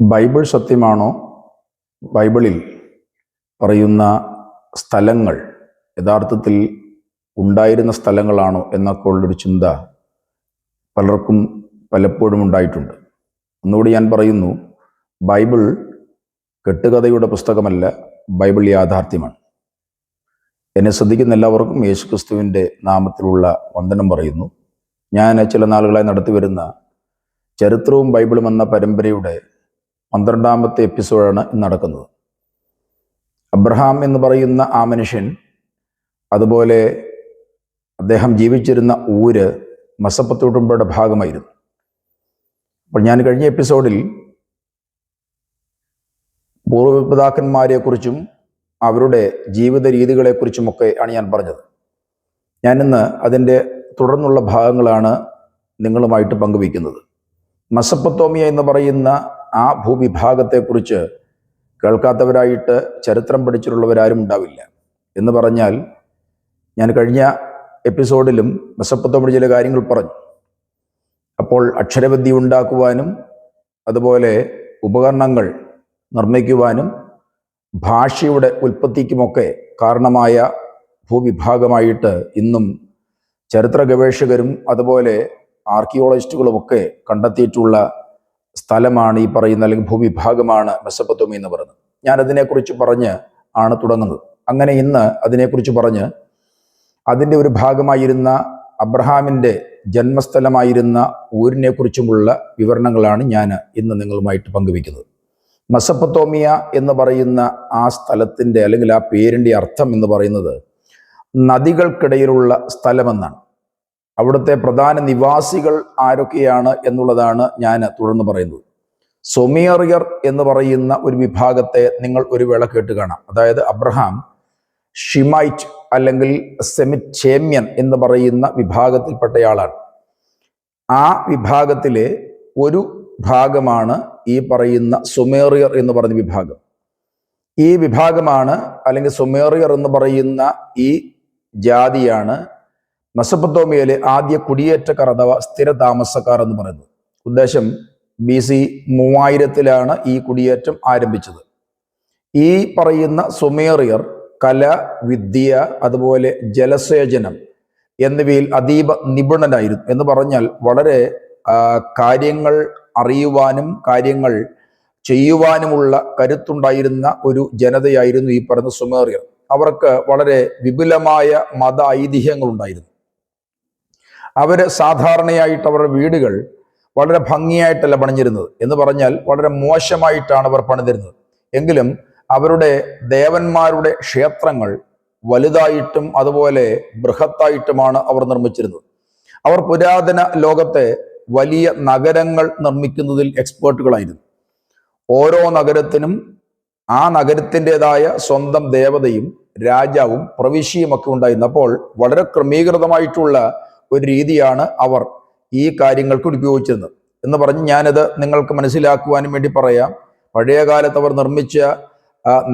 Bible സത്യമാണോ? ബൈബിളിൽ പറയുന്ന സ്ഥലങ്ങൾ യഥാർത്ഥത്തിൽ ഉണ്ടായിരുന്ന സ്ഥലങ്ങളാണോ എന്നൊക്കെ ഉള്ളൊരു ചിന്ത പലർക്കും പലപ്പോഴും ഉണ്ടായിട്ടുണ്ട്. ഒന്നുകൂടി ഞാൻ പറയുന്നു ബൈബിൾ കെട്ടുകഥയുടെ പുസ്തകമല്ല ബൈബിൾ യാഥാർത്ഥ്യമാണ്. എന്നെ ശ്രദ്ധിക്കുന്ന എല്ലാവർക്കും യേശുക്രിസ്തുവിന്റെ നാമത്തിലുള്ള വന്ദനം പറയുന്നു. ഞാൻ ചില നാളുകളായി നടത്തിവരുന്ന ചരിത്രവും ബൈബിളും എന്ന പരമ്പരയുടെ പന്ത്രണ്ടാമത്തെ എപ്പിസോഡാണ് ഇന്ന് നടക്കുന്നത്. അബ്രഹാം എന്ന് പറയുന്ന ആ മനുഷ്യൻ അതുപോലെ അദ്ദേഹം ജീവിച്ചിരുന്ന ഊര് മസപ്പത്തോട്ടുമ്പയുടെ ഭാഗമായിരുന്നു. അപ്പോൾ ഞാൻ കഴിഞ്ഞ എപ്പിസോഡിൽ പൂർവപിതാക്കന്മാരെക്കുറിച്ചും അവരുടെ ജീവിത രീതികളെക്കുറിച്ചുമൊക്കെ ആണ് ഞാൻ പറഞ്ഞത്. ഞാനിന്ന് അതിന്റെ തുടർന്നുള്ള ഭാഗങ്ങളാണ് നിങ്ങളുമായിട്ട് പങ്കുവയ്ക്കുന്നത്. മസപ്പത്തോമിയ എന്ന് പറയുന്ന ആ ഭൂവിഭാഗത്തെക്കുറിച്ച് കേൾക്കാത്തവരായിട്ട് ചരിത്രം പഠിച്ചിട്ടുള്ളവരാരും ഉണ്ടാവില്ല. എന്ന് പറഞ്ഞാൽ ഞാൻ കഴിഞ്ഞ എപ്പിസോഡിലും മെസ്സപ്പത്തോട് ചില കാര്യങ്ങൾ പറഞ്ഞു. അപ്പോൾ അക്ഷരവിദ്യ ഉണ്ടാക്കുവാനും അതുപോലെ ഉപകരണങ്ങൾ നിർമ്മിക്കുവാനും ഭാഷയുടെ ഉൽപ്പത്തിക്കുമൊക്കെ കാരണമായ ഭൂവിഭാഗമായിട്ട് ഇന്നും ചരിത്ര ഗവേഷകരും അതുപോലെ ആർക്കിയോളജിസ്റ്റുകളുമൊക്കെ കണ്ടെത്തിയിട്ടുള്ള സ്ഥലമാണ് ഈ പറയുന്ന അല്ലെങ്കിൽ ഭൂവിഭാഗമാണ് മെസ്സപ്പത്തോമി എന്ന് പറയുന്നത്. ഞാൻ അതിനെക്കുറിച്ച് പറഞ്ഞ് ആണ് തുടങ്ങുന്നത്. അങ്ങനെ ഇന്ന് അതിനെക്കുറിച്ച് പറഞ്ഞ് അതിന്റെ ഒരു ഭാഗമായിരുന്ന അബ്രഹാമിന്റെ ജന്മസ്ഥലമായിരുന്ന ഊരിനെ കുറിച്ചുമുള്ള വിവരണങ്ങളാണ് ഞാൻ ഇന്ന് നിങ്ങളുമായിട്ട് പങ്കുവയ്ക്കുന്നത്. മെസപ്പത്തോമിയ എന്ന് പറയുന്ന ആ സ്ഥലത്തിന്റെ അല്ലെങ്കിൽ ആ പേരിന്റെ അർത്ഥം എന്ന് പറയുന്നത് നദികൾക്കിടയിലുള്ള സ്ഥലമെന്നാണ്. അവിടുത്തെ പ്രധാന നിവാസികൾ ആരൊക്കെയാണ് എന്നുള്ളതാണ് ഞാൻ തുടർന്ന് പറയുന്നത്. സൊമിയറിയർ എന്ന് പറയുന്ന ഒരു വിഭാഗത്തെ നിങ്ങൾ ഒരു വേള കേട്ട് കാണാം. അതായത് അബ്രഹാം ഷിമൈറ്റ് അല്ലെങ്കിൽ സെമിച്ചേമ്യൻ എന്ന് പറയുന്ന വിഭാഗത്തിൽപ്പെട്ടയാളാണ്. ആ വിഭാഗത്തിലെ ഒരു ഭാഗമാണ് ഈ പറയുന്ന സുമേറിയർ എന്ന് പറയുന്ന വിഭാഗം. ഈ വിഭാഗമാണ് അല്ലെങ്കിൽ സുമേറിയർ എന്ന് പറയുന്ന ഈ ജാതിയാണ് മെസപ്പത്തോമിയയിലെ ആദ്യ കുടിയേറ്റക്കാർ അഥവാ സ്ഥിര താമസക്കാർ എന്ന് പറയുന്നത്. ഉദ്ദേശം ബി സി മൂവായിരത്തിലാണ് ഈ കുടിയേറ്റം ആരംഭിച്ചത്. ഈ പറയുന്ന സുമേറിയർ കല വിദ്യ അതുപോലെ ജലസേചനം എന്നിവയിൽ അതീവ നിപുണനായിരുന്നു എന്ന് പറഞ്ഞാൽ വളരെ കാര്യങ്ങൾ അറിയുവാനും കാര്യങ്ങൾ ചെയ്യുവാനുമുള്ള കരുത്തുണ്ടായിരുന്ന ഒരു ജനതയായിരുന്നു ഈ പറഞ്ഞ സുമേറിയർ. അവർക്ക് വളരെ വിപുലമായ മത ഐതിഹ്യങ്ങളുണ്ടായിരുന്നു. അവർ സാധാരണയായിട്ട് അവരുടെ വീടുകൾ വളരെ ഭംഗിയായിട്ടല്ല പണിഞ്ഞിരുന്നത്. എന്ന് പറഞ്ഞാൽ വളരെ മോശമായിട്ടാണ് അവർ പണിതിരുന്നത്. എങ്കിലും അവരുടെ ദേവന്മാരുടെ ക്ഷേത്രങ്ങൾ വലുതായിട്ടും അതുപോലെ ബൃഹത്തായിട്ടുമാണ് അവർ നിർമ്മിച്ചിരുന്നത്. അവർ പുരാതന ലോകത്തെ വലിയ നഗരങ്ങൾ നിർമ്മിക്കുന്നതിൽ എക്സ്പേർട്ടുകളായിരുന്നു. ഓരോ നഗരത്തിനും ആ നഗരത്തിന്റെതായ സ്വന്തം ദേവതയും രാജാവും പ്രവിശ്യയും ഒക്കെ ഉണ്ടായിരുന്നു. അപ്പോൾ വളരെ ക്രമീകൃതമായിട്ടുള്ള ഒരു രീതിയാണ് അവർ ഈ കാര്യങ്ങൾക്ക് ഉപയോഗിച്ചിരുന്നത്. എന്ന് പറഞ്ഞ് ഞാനത് നിങ്ങൾക്ക് മനസ്സിലാക്കുവാനും വേണ്ടി പറയാം. പഴയ കാലത്ത് അവർ നിർമ്മിച്ച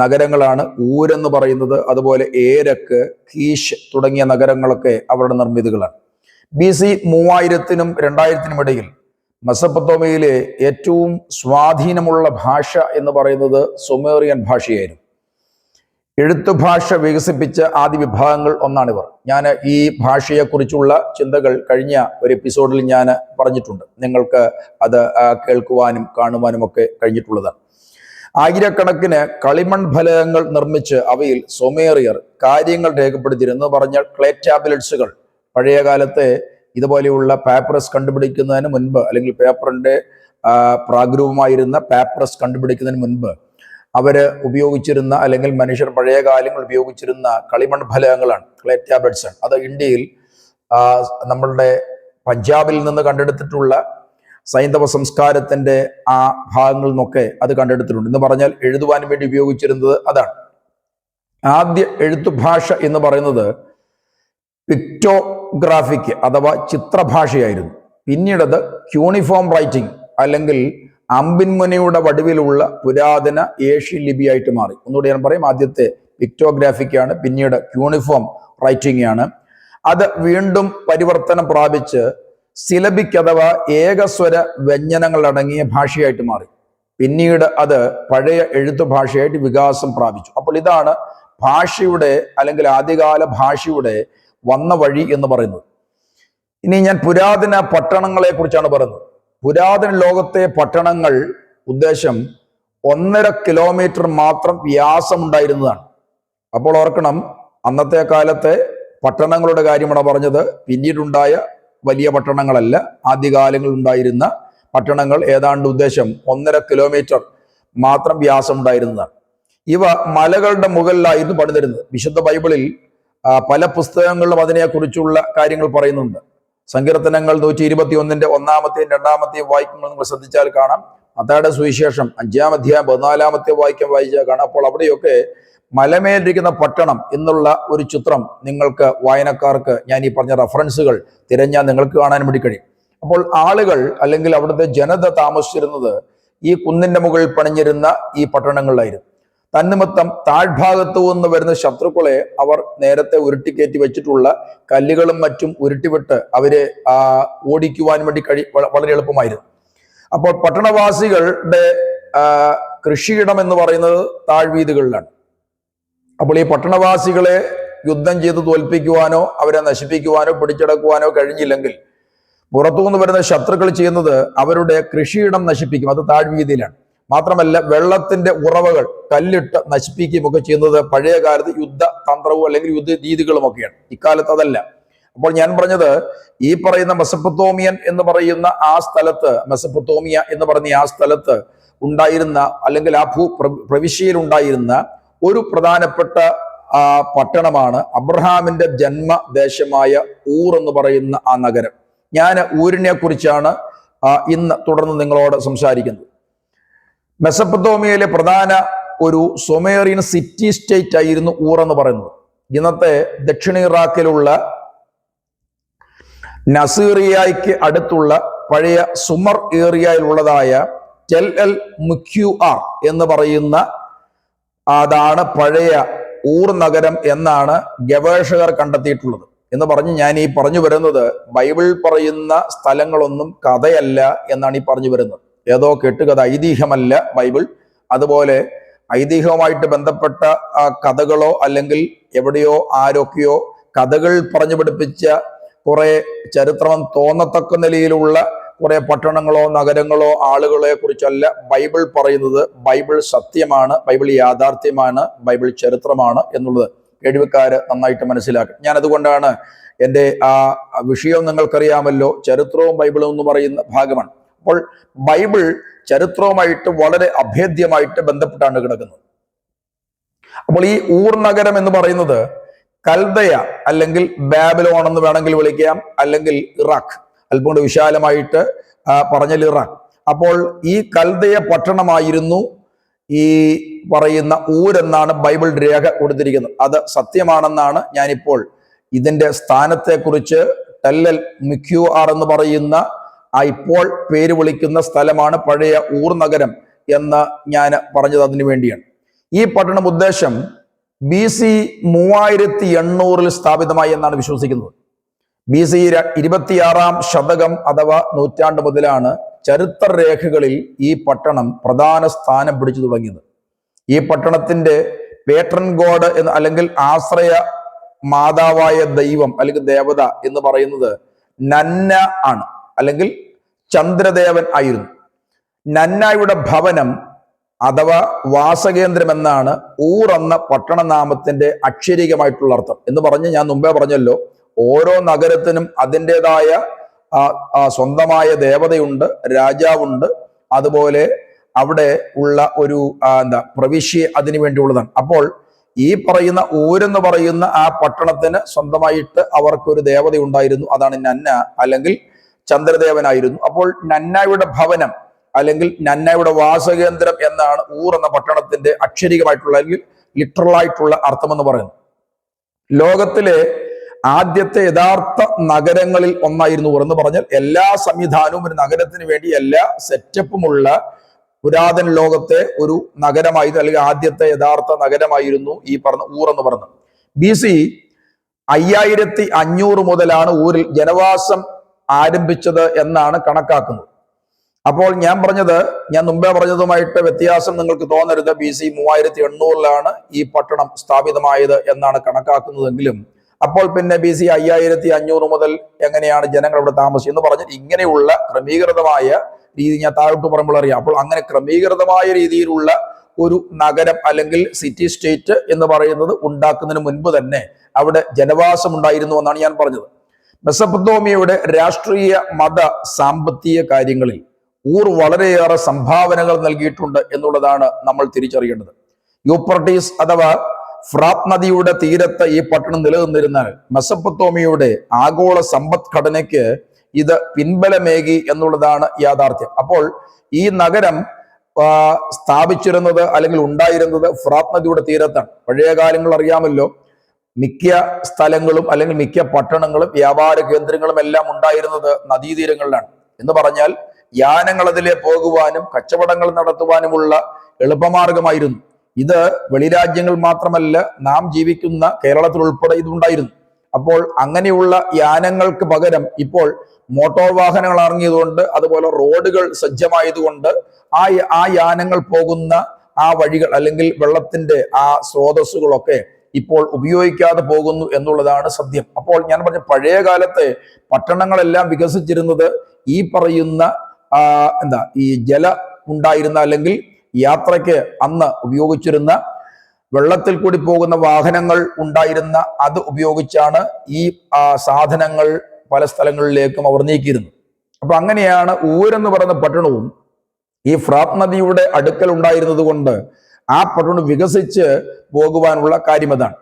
നഗരങ്ങളാണ് ഊരെന്ന് പറയുന്നത്. അതുപോലെ ഏരക്ക് കീഷ് തുടങ്ങിയ നഗരങ്ങളൊക്കെ അവരുടെ നിർമ്മിതികളാണ്. ബി സി മൂവായിരത്തിനും രണ്ടായിരത്തിനും ഇടയിൽ മെസപ്പത്തോമയിലെ ഏറ്റവും സ്വാധീനമുള്ള ഭാഷ എന്ന് പറയുന്നത് സുമേറിയൻ ഭാഷയായിരുന്നു. എഴുത്തുഭാഷ വികസിപ്പിച്ച ആദ്യ വിഭാഗങ്ങൾ ഒന്നാണിവർ. ഞാൻ ഈ ഭാഷയെക്കുറിച്ചുള്ള ചിന്തകൾ കഴിഞ്ഞ ഒരു എപ്പിസോഡിൽ ഞാൻ പറഞ്ഞിട്ടുണ്ട്. നിങ്ങൾക്ക് അത് കേൾക്കുവാനും കാണുവാനും ഒക്കെ കഴിഞ്ഞിട്ടുള്ളതാണ്. ആയിരക്കണക്കിന് കളിമൺ ഫലകങ്ങൾ നിർമ്മിച്ച് അവയിൽ സൊമേറിയർ കാര്യങ്ങൾ രേഖപ്പെടുത്തിയിരുന്നു പറഞ്ഞാൽ ക്ലേ ടാബ്ലറ്റ്സുകൾ പഴയ കാലത്തെ ഇതുപോലെയുള്ള പേപ്പറസ് കണ്ടുപിടിക്കുന്നതിന് മുൻപ് അല്ലെങ്കിൽ പേപ്പറിന്റെ പ്രാഗ്രൂപമായിരുന്ന പേപ്പറസ് കണ്ടുപിടിക്കുന്നതിന് മുൻപ് അവർ ഉപയോഗിച്ചിരുന്ന അല്ലെങ്കിൽ മനുഷ്യർ പഴയ കാലങ്ങൾ ഉപയോഗിച്ചിരുന്ന കളിമൺ ഫലകങ്ങളാണ് ക്ലേ ടാബ്ലറ്റ്സ് ആണ്. അത് ഇന്ത്യയിൽ നമ്മളുടെ പഞ്ചാബിൽ നിന്ന് കണ്ടെടുത്തിട്ടുള്ള സൈന്ധവ സംസ്കാരത്തിന്റെ ആ ഭാഗങ്ങളിൽ നിന്നൊക്കെ അത് കണ്ടെടുത്തിട്ടുണ്ട്. എന്ന് പറഞ്ഞാൽ എഴുതുവാൻ വേണ്ടി ഉപയോഗിച്ചിരുന്നത് അതാണ്. ആദ്യ എഴുത്തുഭാഷ എന്ന് പറയുന്നത് പിക്ടോഗ്രാഫിക് അഥവാ ചിത്രഭാഷയായിരുന്നു. പിന്നീടത് ക്യൂണിഫോം റൈറ്റിംഗ് അല്ലെങ്കിൽ അമ്പിൻമുനയുടെ വടിവിലുള്ള പുരാതന ഏഷ്യൻ ലിപിയായിട്ട് മാറി. ഒന്നുകൂടി ഞാൻ പറയും ആദ്യത്തെ പിക്ടോഗ്രാഫിക് ആണ് പിന്നീട് യൂണിഫോം റൈറ്റിംഗ് ആണ്. അത് വീണ്ടും പരിവർത്തനം പ്രാപിച്ച് സിലബിക് അഥവാ ഏകസ്വര വ്യഞ്ജനങ്ങൾ അടങ്ങിയ ഭാഷയായിട്ട് മാറി. പിന്നീട് അത് പഴയ എഴുത്തു ഭാഷയായിട്ട് വികാസം പ്രാപിച്ചു. അപ്പോൾ ഇതാണ് ഭാഷയുടെ അല്ലെങ്കിൽ ആദ്യകാല ഭാഷയുടെ വന്ന വഴി എന്ന് പറയുന്നത്. ഇനി ഞാൻ പുരാതന പട്ടണങ്ങളെ കുറിച്ചാണ് പറയുന്നത്. പുരാതന ലോകത്തെ പട്ടണങ്ങൾ ഉദ്ദേശം ഒന്നര കിലോമീറ്റർ മാത്രം വ്യാസമുണ്ടായിരുന്നതാണ്. അപ്പോൾ ഓർക്കണം അന്നത്തെ കാലത്തെ പട്ടണങ്ങളുടെ കാര്യമാണ് പറഞ്ഞത്. പിന്നീടുണ്ടായ വലിയ പട്ടണങ്ങളല്ല ആദ്യകാലങ്ങളിൽ ഉണ്ടായിരുന്ന പട്ടണങ്ങൾ ഏതാണ്ട് ഉദ്ദേശം ഒന്നര കിലോമീറ്റർ മാത്രം വ്യാസം ഉണ്ടായിരുന്നതാണ് ഇവ മലകളുടെ മുകളിലായിരുന്നു പണിതിരുന്നത്. വിശുദ്ധ ബൈബിളിൽ പല പുസ്തകങ്ങളിലും അതിനെക്കുറിച്ചുള്ള കാര്യങ്ങൾ പറയുന്നുണ്ട്. സങ്കീർത്തനങ്ങൾ നൂറ്റി ഇരുപത്തി ഒന്നിന്റെ ഒന്നാമത്തെയും രണ്ടാമത്തെയും വായിക്കുമ്പോൾ നിങ്ങൾ ശ്രദ്ധിച്ചാൽ കാണാം. മത്തായുടെ സുവിശേഷം അഞ്ചാം അധ്യായം പതിനാലാമത്തെ വാക്യം വായിച്ചാൽ കാണാം. അപ്പോൾ അവിടെയൊക്കെ മലമേലിരിക്കുന്ന പട്ടണം എന്നുള്ള ഒരു ചിത്രം നിങ്ങൾക്ക് വായനക്കാർക്ക് ഞാൻ ഈ പറഞ്ഞ റഫറൻസുകൾ തിരഞ്ഞാൽ നിങ്ങൾക്ക് കാണാൻ വേണ്ടി കഴിയും. അപ്പോൾ ആളുകൾ അല്ലെങ്കിൽ അവിടുത്തെ ജനത താമസിച്ചിരുന്നത് ഈ കുന്നിന്റെ മുകളിൽ പണിഞ്ഞിരുന്ന ഈ പട്ടണങ്ങളിലായിരുന്നു. തന്നിമിത്തം താഴ്ഭാഗത്തു നിന്ന് വരുന്ന ശത്രുക്കളെ അവർ നേരത്തെ ഉരുട്ടിക്കയറ്റി വെച്ചിട്ടുള്ള കല്ലുകളും മറ്റും ഉരുട്ടിവിട്ട് അവരെ ഓടിക്കുവാൻ വേണ്ടി കഴി വളരെ എളുപ്പമായിരുന്നു. അപ്പോൾ പട്ടണവാസികളുടെ കൃഷിയിടം എന്ന് പറയുന്നത് താഴ്വീതികളിലാണ്. അപ്പോൾ ഈ പട്ടണവാസികളെ യുദ്ധം ചെയ്ത് തോൽപ്പിക്കുവാനോ അവരെ നശിപ്പിക്കുവാനോ പിടിച്ചെടുക്കുവാനോ കഴിഞ്ഞില്ലെങ്കിൽ പുറത്തുനിന്ന് വരുന്ന ശത്രുക്കൾ ചെയ്യുന്നത് അവരുടെ കൃഷിയിടം നശിപ്പിക്കും. അത് താഴ്വീതിയിലാണ്. മാത്രമല്ല വെള്ളത്തിന്റെ ഉറവകൾ കല്ലിട്ട് നശിപ്പിക്കുകയും ഒക്കെ ചെയ്യുന്നത് പഴയ കാലത്ത് യുദ്ധ തന്ത്രവും അല്ലെങ്കിൽ യുദ്ധ രീതികളും ഒക്കെയാണ്. ഇക്കാലത്ത് അതല്ല. അപ്പോൾ ഞാൻ പറഞ്ഞത് ഈ പറയുന്ന മെസപ്പത്തോമിയൻ എന്ന് പറയുന്ന ആ സ്ഥലത്ത് മെസപ്പത്തോമിയ എന്ന് പറയുന്ന ആ സ്ഥലത്ത് ഉണ്ടായിരുന്ന അല്ലെങ്കിൽ ആ ഭൂ പ്രവിശ്യയിൽ ഉണ്ടായിരുന്ന ഒരു പ്രധാനപ്പെട്ട ആ പട്ടണമാണ് അബ്രഹാമിന്റെ ജന്മദേശമായ ഊർ എന്ന് പറയുന്ന ആ നഗരം. ഞാൻ ഊരിനെ കുറിച്ചാണ് ഇന്ന് തുടർന്ന് നിങ്ങളോട് സംസാരിക്കുന്നത്. മെസപ്പത്തോമിയയിലെ പ്രധാന ഒരു സൊമേറിയൻ സിറ്റി സ്റ്റേറ്റ് ആയിരുന്നു ഊർ എന്ന് പറയുന്നത്. ഇന്നത്തെ ദക്ഷിണ ഇറാഖിലുള്ള നസീറിയയ്ക്ക് അടുത്തുള്ള പഴയ സുമർ ഏറിയയിലുള്ളതായ ടെൽ എൽ മുക്യു ആർ എന്ന് പറയുന്ന അതാണ് പഴയ ഊർ നഗരം എന്നാണ് ഗവേഷകർ കണ്ടെത്തിയിട്ടുള്ളത്. എന്ന് പറഞ്ഞ് ഞാൻ ഈ പറഞ്ഞു വരുന്നത് ബൈബിൾ പറയുന്ന സ്ഥലങ്ങളൊന്നും കഥയല്ല എന്നാണ് ഈ പറഞ്ഞു വരുന്നത്. ഏതോ കെട്ടുകഥ ഐതിഹ്യമല്ല ബൈബിൾ. അതുപോലെ ഐതിഹ്യവുമായിട്ട് ബന്ധപ്പെട്ട കഥകളോ അല്ലെങ്കിൽ എവിടെയോ ആരൊക്കെയോ കഥകൾ പറഞ്ഞു പഠിപ്പിച്ച കുറെ ചരിത്രം തോന്നത്തക്ക നിലയിലുള്ള കുറെ പട്ടണങ്ങളോ നഗരങ്ങളോ ആളുകളെ കുറിച്ചല്ല ബൈബിൾ പറയുന്നത്. ബൈബിൾ സത്യമാണ് ബൈബിൾ യാഥാർത്ഥ്യമാണ് ബൈബിൾ ചരിത്രമാണ് എന്നുള്ളത് കേൾവിക്കാര് നന്നായിട്ട് മനസ്സിലാക്കും. ഞാൻ അതുകൊണ്ടാണ് എന്റെ ആ വിഷയം നിങ്ങൾക്കറിയാമല്ലോ. ചരിത്രവും ബൈബിളും എന്ന് പറയുന്ന ഭാഗമാണ്. അപ്പോൾ ബൈബിൾ ചരിത്രവുമായിട്ട് വളരെ അഭേദ്യമായിട്ട് ബന്ധപ്പെട്ടാണ് കിടക്കുന്നത്. അപ്പോൾ ഈ ഊർ നഗരം എന്ന് പറയുന്നത് കൽദയ അല്ലെങ്കിൽ ബാബിലോൺ എന്ന് വേണമെങ്കിൽ വിളിക്കാം അല്ലെങ്കിൽ ഇറാഖ്. അല്പം കൂടി വിശാലമായിട്ട് പറഞ്ഞ ഇറാഖ്. അപ്പോൾ ഈ കൽദയ പട്ടണമായിരുന്നു ഈ പറയുന്ന ഊരെന്നാണ് ബൈബിൾ രേഖ കൊടുത്തിരിക്കുന്നത്. അത് സത്യമാണെന്നാണ് ഞാനിപ്പോൾ ഇതിന്റെ സ്ഥാനത്തെക്കുറിച്ച് ടെല്ലൽ മിക്യു ആർ എന്ന് പറയുന്ന ആ ഇപ്പോൾ പേര് വിളിക്കുന്ന സ്ഥലമാണ് പഴയ ഊർ നഗരം എന്ന് ഞാൻ പറഞ്ഞത് അതിനു വേണ്ടിയാണ്. ഈ പട്ടണം ഉദ്ദേശം ബി സി മൂവായിരത്തി എണ്ണൂറിൽ സ്ഥാപിതമായി എന്നാണ് വിശ്വസിക്കുന്നത്. ബി സി ഇരുപത്തിയാറാം ശതകം അഥവാ നൂറ്റാണ്ട് മുതലാണ് ചരിത്ര രേഖകളിൽ ഈ പട്ടണം പ്രധാന സ്ഥാനം പിടിച്ചു തുടങ്ങിയത്. ഈ പട്ടണത്തിന്റെ പേട്രൻ ഗോഡ് എന്ന് അല്ലെങ്കിൽ ആശ്രയ മാതാവായ ദൈവം അല്ലെങ്കിൽ ദേവത എന്ന് പറയുന്നത് നന്ന ആണ്. അല്ലെങ്കിൽ ചന്ദ്രദേവൻ ആയിരുന്നു. നന്നായുടെ ഭവനം അഥവാ വാസകേന്ദ്രം എന്നാണ് ഊർ എന്ന പട്ടണനാമത്തിന്റെ അക്ഷരീകമായിട്ടുള്ള അർത്ഥം. എന്ന് പറഞ്ഞ് ഞാൻ മുമ്പേ പറഞ്ഞല്ലോ ഓരോ നഗരത്തിനും അതിന്റെതായ സ്വന്തമായ ദേവതയുണ്ട് രാജാവുണ്ട്. അതുപോലെ അവിടെ ഉള്ള ഒരു എന്താ പ്രവിശ്യ അതിനു വേണ്ടിയുള്ളതാണ്. അപ്പോൾ ഈ പറയുന്ന ഊരെന്ന് പറയുന്ന ആ പട്ടണത്തിന് സ്വന്തമായിട്ട് അവർക്കൊരു ദേവത ഉണ്ടായിരുന്നു അതാണ് നന്ന അല്ലെങ്കിൽ ചന്ദ്രദേവനായിരുന്നു. അപ്പോൾ നന്നായുടെ ഭവനം അല്ലെങ്കിൽ നന്നായുടെ വാസകേന്ദ്രം എന്നാണ് ഊർ എന്ന പട്ടണത്തിന്റെ അക്ഷരികമായിട്ടുള്ള അല്ലെങ്കിൽ ലിറ്ററലായിട്ടുള്ള അർത്ഥമെന്ന് പറയുന്നു ലോകത്തിലെ ആദ്യത്തെ യഥാർത്ഥ നഗരങ്ങളിൽ ഒന്നായിരുന്നു എന്ന് പറഞ്ഞാൽ എല്ലാ സംവിധാനവും ഒരു നഗരത്തിന് വേണ്ടി എല്ലാ സെറ്റപ്പുമുള്ള പുരാതന ലോകത്തെ ഒരു നഗരമായിരുന്നു അല്ലെങ്കിൽ ആദ്യത്തെ യഥാർത്ഥ നഗരമായിരുന്നു ഈ പറഞ്ഞ ഊർ എന്ന് പറഞ്ഞത് ബി സി അയ്യായിരത്തി അഞ്ഞൂറ് മുതലാണ് ഊരിൽ ജനവാസം ആരംഭിച്ചത് എന്നാണ് കണക്കാക്കുന്നത്. അപ്പോൾ ഞാൻ പറഞ്ഞത് ഞാൻ മുമ്പേ പറഞ്ഞതുമായിട്ട് വ്യത്യാസം നിങ്ങൾക്ക് തോന്നരുത്. ബി സി മൂവായിരത്തി എണ്ണൂറിലാണ് ഈ പട്ടണം സ്ഥാപിതമായത് എന്നാണ് കണക്കാക്കുന്നതെങ്കിലും അപ്പോൾ പിന്നെ ബി സി അയ്യായിരത്തി അഞ്ഞൂറ് മുതൽ എങ്ങനെയാണ് ജനങ്ങൾ ഇവിടെ താമസിച്ചത് എന്ന് പറഞ്ഞാൽ ഇങ്ങനെയുള്ള ക്രമീകൃതമായ രീതി ഞാൻ താഴോട്ട് പറയുമ്പോൾ അറിയാം. അപ്പോൾ അങ്ങനെ ക്രമീകൃതമായ രീതിയിലുള്ള ഒരു നഗരം അല്ലെങ്കിൽ സിറ്റി സ്റ്റേറ്റ് എന്ന് പറയുന്നത് ഉണ്ടാക്കുന്നതിന് മുൻപ് തന്നെ അവിടെ ജനവാസം ഉണ്ടായിരുന്നു എന്നാണ് ഞാൻ പറഞ്ഞത്. മെസപ്പത്തോമിയയുടെ രാഷ്ട്രീയ മത സാമ്പത്തിക കാര്യങ്ങളിൽ ഊർ വളരെയേറെ സംഭാവനകൾ നൽകിയിട്ടുണ്ട് എന്നുള്ളതാണ് നമ്മൾ തിരിച്ചറിയേണ്ടത്. യൂപ്രട്ടീസ് അഥവാ ഫ്രാത്ത് നദിയുടെ തീരത്ത് ഈ പട്ടണം നിലനിന്നിരുന്നാൽ മെസപ്പത്തോമിയയുടെ ആഗോള സമ്പദ്ഘടനയ്ക്ക് ഇത് പിൻബലമേകി എന്നുള്ളതാണ് യാഥാർത്ഥ്യം. അപ്പോൾ ഈ നഗരം സ്ഥാപിച്ചിരുന്നത് അല്ലെങ്കിൽ ഉണ്ടായിരുന്നത് ഫ്രാത്ത് നദിയുടെ തീരത്താണ്. പഴയ കാലങ്ങൾ അറിയാമല്ലോ മിക്ക സ്ഥലങ്ങളും അല്ലെങ്കിൽ മിക്ക പട്ടണങ്ങളും വ്യാപാര കേന്ദ്രങ്ങളും എല്ലാം ഉണ്ടായിരുന്നത് നദീതീരങ്ങളിലാണ്. എന്ന് പറഞ്ഞാൽ യാനങ്ങൾ അതിലെ പോകുവാനും കച്ചവടങ്ങൾ നടത്തുവാനുമുള്ള എളുപ്പമാർഗമായിരുന്നു. ഇത് വെളിരാജ്യങ്ങൾ മാത്രമല്ല നാം ജീവിക്കുന്ന കേരളത്തിൽ ഉൾപ്പെടെ ഇതുണ്ടായിരുന്നു അപ്പോൾ അങ്ങനെയുള്ള യാനങ്ങൾക്ക് പകരം ഇപ്പോൾ മോട്ടോർ വാഹനങ്ങൾ ഇറങ്ങിയതുകൊണ്ട് അതുപോലെ റോഡുകൾ സജ്ജമായതുകൊണ്ട് ആ ആ യാനങ്ങൾ പോകുന്ന ആ വഴികൾ അല്ലെങ്കിൽ വെള്ളത്തിന്റെ ആ സ്രോതസ്സുകളൊക്കെ ഇപ്പോൾ ഉപയോഗിക്കാതെ പോകുന്നു എന്നുള്ളതാണ് സത്യം. അപ്പോൾ ഞാൻ പറഞ്ഞ പഴയ കാലത്തെ പട്ടണങ്ങളെല്ലാം വികസിച്ചിരുന്നത് ഈ പറയുന്ന എന്താ ഈ ജല ഉണ്ടായിരുന്ന അല്ലെങ്കിൽ യാത്രയ്ക്ക് അന്ന് ഉപയോഗിച്ചിരുന്ന വെള്ളത്തിൽ കൂടി പോകുന്ന വാഹനങ്ങൾ ഉണ്ടായിരുന്ന അത് ഉപയോഗിച്ചാണ് ഈ സാധനങ്ങൾ പല സ്ഥലങ്ങളിലേക്കും അവർ നീക്കിയിരുന്നത് അപ്പൊ അങ്ങനെയാണ് ഊരെന്ന് പറയുന്ന പട്ടണവും ഈ ഫ്രാത് നദിയുടെ അടുക്കൽ ഉണ്ടായിരുന്നത് കൊണ്ട് ആ പട്ടണം വികസിച്ച് പോകുവാനുള്ള കാര്യം അതാണ്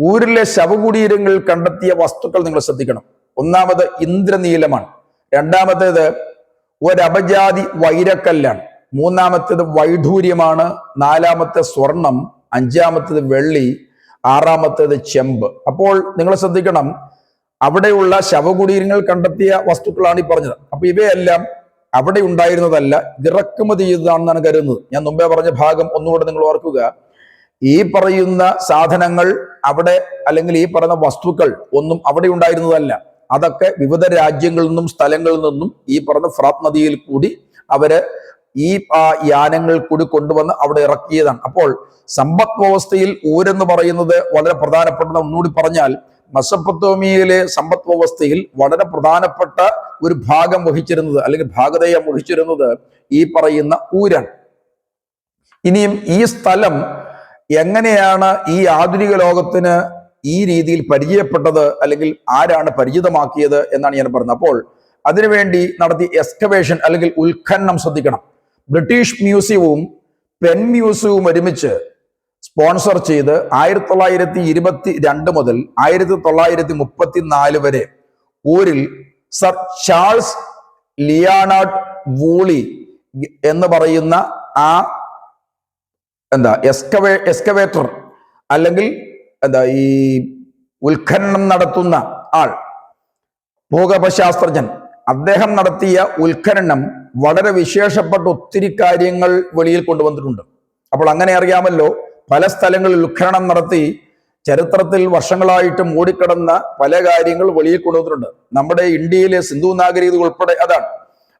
ഊരിലെ ശവകുടീരങ്ങളിൽ കണ്ടെത്തിയ വസ്തുക്കൾ നിങ്ങൾ ശ്രദ്ധിക്കണം. ഒന്നാമത് ഇന്ദ്രനീലമാണ്. രണ്ടാമത്തേത് ഒരപജാതി വൈരക്കല്ലാണ്. മൂന്നാമത്തേത് വൈഢൂര്യമാണ് നാലാമത്തെ സ്വർണം. അഞ്ചാമത്തേത് വെള്ളി. ആറാമത്തേത് ചെമ്പ്. അപ്പോൾ നിങ്ങൾ ശ്രദ്ധിക്കണം അവിടെയുള്ള ശവകുടീരങ്ങൾ കണ്ടെത്തിയ വസ്തുക്കളാണ് ഈ പറഞ്ഞത്. അപ്പൊ ഇവയെല്ലാം അവിടെ ഉണ്ടായിരുന്നതല്ല ഇറക്കുമതി ചെയ്തതാണെന്നാണ് കരുതുന്നത്. ഞാൻ മുമ്പേ പറഞ്ഞ ഭാഗം ഒന്നുകൂടെ നിങ്ങൾ ഓർക്കുക. ഈ പറയുന്ന സാധനങ്ങൾ അവിടെ അല്ലെങ്കിൽ ഈ പറയുന്ന വസ്തുക്കൾ ഒന്നും അവിടെ ഉണ്ടായിരുന്നതല്ല. അതൊക്കെ വിവിധ രാജ്യങ്ങളിൽ നിന്നും സ്ഥലങ്ങളിൽ നിന്നും ഈ പറഞ്ഞ ഫ്രാത് നദിയിൽ കൂടി അവർ ഈ യാനങ്ങൾ കൂടി കൊണ്ടുവന്ന് അവിടെ ഇറക്കിയതാണ്. അപ്പോൾ സമ്പദ് വ്യവസ്ഥയിൽ ഊരെന്ന് പറയുന്നത് വളരെ പ്രധാനപ്പെട്ടത് ഒന്നുകൂടി പറഞ്ഞാൽ മെസപ്പത്തോമിയയിലെ സമ്പദ് വ്യവസ്ഥയിൽ വളരെ പ്രധാനപ്പെട്ട ഒരു ഭാഗം വഹിച്ചിരുന്നത് അല്ലെങ്കിൽ ഭാഗതയം വഹിച്ചിരുന്നത് ഈ പറയുന്ന ഊരാണ് ഇനിയും ഈ സ്ഥലം എങ്ങനെയാണ് ഈ ആധുനിക ലോകത്തിന് ഈ രീതിയിൽ പരിചയപ്പെട്ടത് അല്ലെങ്കിൽ ആരാണ് പരിചിതമാക്കിയത് എന്നാണ് ഞാൻ പറഞ്ഞത്. അപ്പോൾ അതിനുവേണ്ടി നടത്തിയ എക്സ്കവേഷൻ അല്ലെങ്കിൽ ഉത്ഖനനം ശ്രദ്ധിക്കണം. ബ്രിട്ടീഷ് മ്യൂസിയവും പെൻ മ്യൂസിയവും ഒരുമിച്ച് സ്പോൺസർ ചെയ്ത് ആയിരത്തി തൊള്ളായിരത്തി ഇരുപത്തി രണ്ട് മുതൽ ആയിരത്തി തൊള്ളായിരത്തി മുപ്പത്തി നാല് വരെ ഊരിൽ സർ ചാൾസ് ലിയാനാർഡ് വൂളി എന്ന് പറയുന്ന ആ എന്താ എസ്കവേ എസ്കവേറ്റർ അല്ലെങ്കിൽ എന്താ ഈ ഉത്ഖനനം നടത്തുന്ന ആൾ ഭൂഗർഭശാസ്ത്രജ്ഞൻ. അദ്ദേഹം നടത്തിയ ഉത്ഖനനം വളരെ വിശേഷപ്പെട്ട ഒത്തിരി കാര്യങ്ങൾ വെളിയിൽ കൊണ്ടുവന്നിട്ടുണ്ട്. അപ്പോൾ അങ്ങനെ അറിയാമല്ലോ പല സ്ഥലങ്ങളിൽ ഉത്ഖനനം നടത്തി ചരിത്രത്തിൽ വർഷങ്ങളായിട്ട് മൂടിക്കിടന്ന പല കാര്യങ്ങൾ വെളിയിൽ കൊണ്ടുവന്നിട്ടുണ്ട്. നമ്മുടെ ഇന്ത്യയിലെ സിന്ധു നാഗരികത ഉൾപ്പെടെ അതാണ്.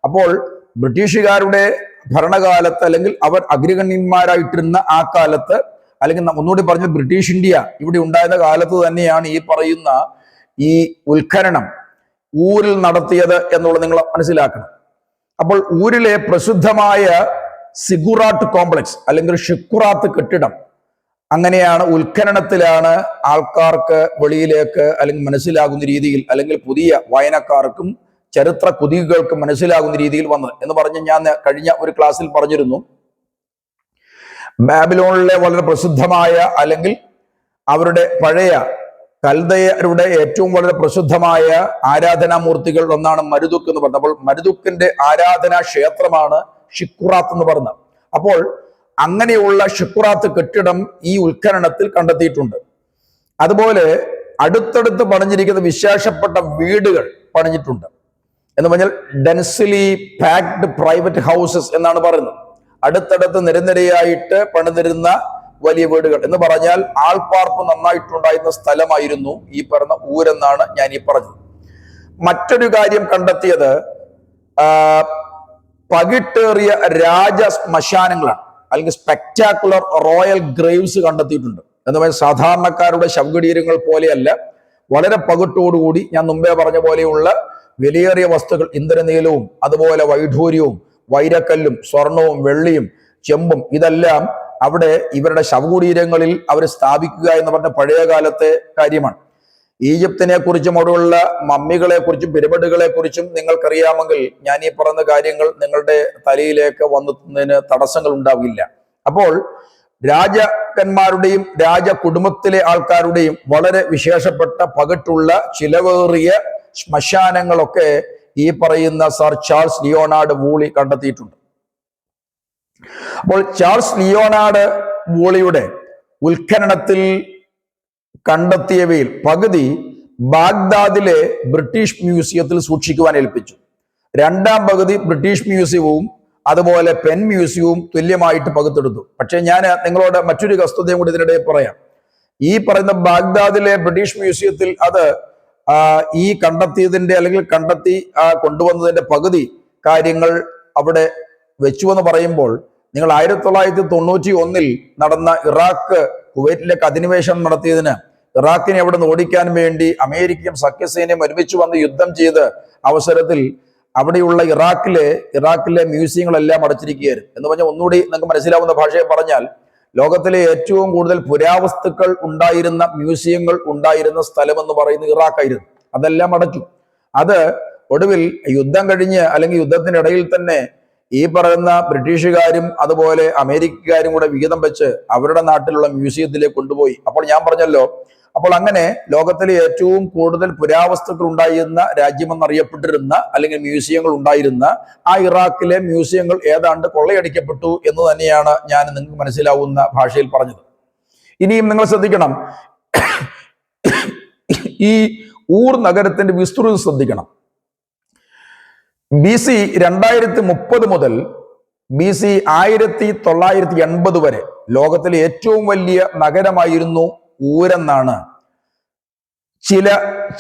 അപ്പോൾ ബ്രിട്ടീഷുകാരുടെ ഭരണകാലത്ത് അല്ലെങ്കിൽ അവർ അഗ്രഗണ്യന്മാരായിട്ടിരുന്ന ആ കാലത്ത് അല്ലെങ്കിൽ ഒന്നുകൂടി പറഞ്ഞ ബ്രിട്ടീഷ് ഇന്ത്യ ഇവിടെ ഉണ്ടായിരുന്ന കാലത്ത് തന്നെയാണ് ഈ പറയുന്ന ഈ ഉത്ഖനനം ഊരിൽ നടത്തിയത് എന്നുള്ളത് നിങ്ങൾ മനസ്സിലാക്കണം. അപ്പോൾ ഊരിലെ പ്രസിദ്ധമായ സിഗുറാട്ട് കോംപ്ലക്സ് അല്ലെങ്കിൽ ഷിക്കുറാത്ത് കെട്ടിടം അങ്ങനെയാണ് ഉത്ഖനനത്തിലാണ് ആൾക്കാർക്ക് വെളിയിലേക്ക് അല്ലെങ്കിൽ മനസ്സിലാകുന്ന രീതിയിൽ അല്ലെങ്കിൽ പുതിയ വായനക്കാർക്കും ചരിത്ര കുതികൾക്കും മനസ്സിലാകുന്ന രീതിയിൽ വന്നത് എന്ന് പറഞ്ഞ് ഞാൻ കഴിഞ്ഞ ഒരു ക്ലാസ്സിൽ പറഞ്ഞിരുന്നു. ബാബിലോണിലെ വളരെ പ്രസിദ്ധമായ അല്ലെങ്കിൽ അവരുടെ പഴയ കൽദയരുടെ ഏറ്റവും വളരെ പ്രസിദ്ധമായ ആരാധനാമൂർത്തികൾ ഒന്നാണ് മരുതുക്ക് എന്ന് പറഞ്ഞത്. അപ്പോൾ മരുതുക്കിന്റെ ആരാധനാ ക്ഷേത്രമാണ് ഷിക്കുറാത്ത് എന്ന് പറഞ്ഞത് അപ്പോൾ അങ്ങനെയുള്ള ഷിക്കുറാത്ത് കെട്ടിടം ഈ ഉത്ഖനനത്തിൽ കണ്ടെത്തിയിട്ടുണ്ട്. അതുപോലെ അടുത്തടുത്ത് പണിഞ്ഞിരിക്കുന്ന വിശേഷപ്പെട്ട വീടുകൾ പണിഞ്ഞിട്ടുണ്ട്. എന്ന് പറഞ്ഞാൽ ഡെൻസിലി പാക്ഡ് പ്രൈവറ്റ് ഹൗസസ് എന്നാണ് പറയുന്നത്. അടുത്തടുത്ത് നിരനിരയായിട്ട് പണിതിരുന്ന വലിയ വീടുകൾ. എന്ന് പറഞ്ഞാൽ ആൾപ്പാർപ്പ് നന്നായിട്ടുണ്ടായിരുന്ന സ്ഥലമായിരുന്നു ഈ പറഞ്ഞ ഊരെന്നാണ് ഞാൻ ഈ പറഞ്ഞത്. മറ്റൊരു കാര്യം കണ്ടെത്തിയത് പകിട്ടേറിയ രാജ ശ്മശാനങ്ങളാണ്. അല്ലെങ്കിൽ സ്പെക്ടാക്കുലർ റോയൽ ഗ്രേവ്സ് കണ്ടെത്തിയിട്ടുണ്ട്. എന്ന് പറഞ്ഞാൽ സാധാരണക്കാരുടെ ശവകുടീരങ്ങൾ പോലെയല്ല. വളരെ പകിട്ടോടുകൂടി ഞാൻ മുമ്പേ പറഞ്ഞ പോലെയുള്ള വിലയേറിയ വസ്തുക്കൾ ഇന്ദ്രനീലവും അതുപോലെ വൈഢൂര്യവും വൈരക്കല്ലും സ്വർണവും വെള്ളിയും ചെമ്പും ഇതെല്ലാം അവിടെ ഇവരുടെ ശവകുടീരങ്ങളിൽ അവർ സ്ഥാപിക്കുക എന്ന് പറഞ്ഞ പഴയ കാലത്തെ കാര്യമാണ്. ഈജിപ്തിനെ കുറിച്ചും അവിടെയുള്ള മമ്മികളെ കുറിച്ചും പിരമിഡുകളെ കുറിച്ചും നിങ്ങൾക്കറിയാമെങ്കിൽ ഞാൻ ഈ പറയുന്ന കാര്യങ്ങൾ നിങ്ങളുടെ തലയിലേക്ക് വന്നെത്തുന്നതിന് തടസ്സങ്ങൾ ഉണ്ടാവില്ല. അപ്പോൾ രാജാക്കന്മാരുടെയും രാജ കുടുംബത്തിലെ ആൾക്കാരുടെയും വളരെ വിശേഷപ്പെട്ട പകിട്ടുള്ള ചിലവേറിയ ശ്മശാനങ്ങളൊക്കെ ഈ പറയുന്ന സർ ചാൾസ് ലിയോണാർഡ് വൂളി കണ്ടെത്തിയിട്ടുണ്ട്. അപ്പോൾ ചാൾസ് ലിയോണാർഡ് വൂളിയുടെ ഉത്ഖനനത്തിൽ കണ്ടെത്തിയവയിൽ പകുതി ബാഗ്ദാദിലെ ബ്രിട്ടീഷ് മ്യൂസിയത്തിൽ സൂക്ഷിക്കുവാൻ ഏൽപ്പിച്ചു. രണ്ടാം പകുതി ബ്രിട്ടീഷ് മ്യൂസിയവും അതുപോലെ പെൻ മ്യൂസിയവും തുല്യമായിട്ട് പകുത്തെടുത്തു. പക്ഷേ ഞാൻ നിങ്ങളോട് മറ്റൊരു വസ്തുതയും കൂടി ഇതിനിടെ പറയാം. ഈ പറയുന്ന ബാഗ്ദാദിലെ ബ്രിട്ടീഷ് മ്യൂസിയത്തിൽ അത് ഈ കണ്ടെത്തിയതിന്റെ അല്ലെങ്കിൽ കണ്ടെത്തി കൊണ്ടുവന്നതിന്റെ പകുതി കാര്യങ്ങൾ അവിടെ വെച്ചു എന്ന് പറയുമ്പോൾ നിങ്ങൾ ആയിരത്തി തൊള്ളായിരത്തി തൊണ്ണൂറ്റി ഒന്നിൽ നടന്ന ഇറാഖ് കുവൈറ്റിലേക്ക് അധിനിവേശം നടത്തിയതിന് ഇറാഖിനെ അവിടെ നിന്ന് ഓടിക്കാൻ വേണ്ടി അമേരിക്കയും സഖ്യസേനയും ഒരുമിച്ച് വന്ന് യുദ്ധം ചെയ്ത് അവസരത്തിൽ അവിടെയുള്ള ഇറാഖിലെ ഇറാഖിലെ മ്യൂസിയങ്ങളെല്ലാം അടച്ചിരിക്കുകയായിരുന്നു. എന്ന് പറഞ്ഞാൽ ഒന്നുകൂടി നിങ്ങൾക്ക് മനസ്സിലാവുന്ന ഭാഷയെ പറഞ്ഞാൽ ലോകത്തിലെ ഏറ്റവും കൂടുതൽ പുരാവസ്തുക്കൾ ഉണ്ടായിരുന്ന മ്യൂസിയങ്ങൾ ഉണ്ടായിരുന്ന സ്ഥലം എന്ന് പറയുന്നത് ഇറാഖായിരുന്നു. അതെല്ലാം അടച്ചു. അത് ഒടുവിൽ യുദ്ധം കഴിഞ്ഞ് അല്ലെങ്കിൽ യുദ്ധത്തിനിടയിൽ തന്നെ ഈ പറയുന്ന ബ്രിട്ടീഷുകാരും അതുപോലെ അമേരിക്കക്കാരും കൂടെ വിഹിതം വെച്ച് അവരുടെ നാട്ടിലുള്ള മ്യൂസിയത്തിലേക്ക് കൊണ്ടുപോയി. അപ്പോൾ ഞാൻ പറഞ്ഞല്ലോ അപ്പോൾ അങ്ങനെ ലോകത്തിലെ ഏറ്റവും കൂടുതൽ പുരാവസ്തുക്കൾ ഉണ്ടായിരുന്ന രാജ്യമെന്നറിയപ്പെട്ടിരുന്ന അല്ലെങ്കിൽ മ്യൂസിയങ്ങൾ ഉണ്ടായിരുന്ന ആ ഇറാഖിലെ മ്യൂസിയങ്ങൾ ഏതാണ്ട് കൊള്ളയടിക്കപ്പെട്ടു എന്ന് തന്നെയാണ് ഞാൻ നിങ്ങൾക്ക് മനസ്സിലാവുന്ന ഭാഷയിൽ പറഞ്ഞത്. ഇനിയും നിങ്ങൾ ശ്രദ്ധിക്കണം. ഈ ഊർ നഗരത്തിന്റെ വിസ്തൃതി ശ്രദ്ധിക്കണം. ബി സി രണ്ടായിരത്തി മുപ്പത് മുതൽ ബി സി ആയിരത്തി തൊള്ളായിരത്തി എൺപത് വരെ ലോകത്തിലെ ഏറ്റവും വലിയ നഗരമായിരുന്നു ഊരെന്നാണ് ചില